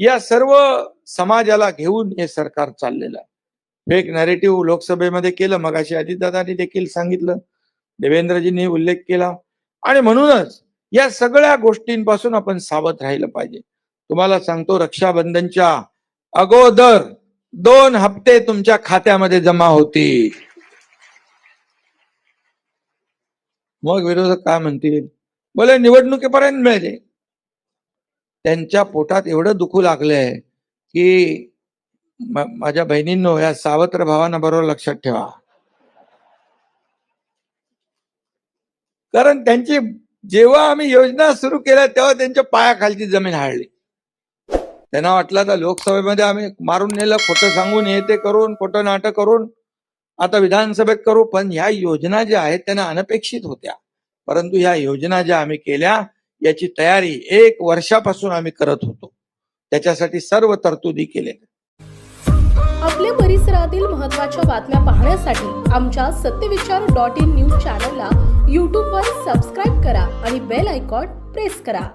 या सर्व समाजाला घेऊन हे सरकार चाललेलं आहे. फेक नॅरेटिव्ह लोकसभेमध्ये केलं मगाशी अजितदादांनी देखील सांगितलं देवेंद्रजींनी उल्लेख केला. आणि म्हणूनच या सगळ्या गोष्टींपासून आपण सावध राहिलं पाहिजे. तुम्हाला सांगतो रक्षाबंधनच्या अगोदर दोन हप्ते तुमच्या खात्यामध्ये जमा होतील. मग विरोधक काय म्हणतील? बोले निवडणुकीपर्यंत मिळते त्यांच्या पोटात एवढं दुखू लागलंय की माझ्या बहिणींनो या सावत्र भावांना बरोबर लक्षात ठेवा. कारण त्यांची जेव्हा आम्ही योजना सुरू केल्या तेव्हा त्यांच्या पायाखालची जमीन हाळली. त्यांना वाटलं तर लोकसभेमध्ये आम्ही मारून नेलं खोटं सांगून हे ते करून खोटं नाटक करून आता विधानसभेत करू पण ह्या योजना ज्या आहेत त्यांना अनपेक्षित होत्या. परंतु ह्या योजना ज्या आम्ही केल्या याची तयारी एक वर्षापासून आम्ही करत होतो. त्याच्यासाठी सर्व तरतुदी केल्या आपल्या परिसरातील महत्त्वाच्या बातम्या पाहण्यासाठी आमच्या सत्यविचार डॉट इन न्यूज चॅनलला यूट्यूबवर सबस्क्राईब करा आणि बेल आयकॉन प्रेस करा.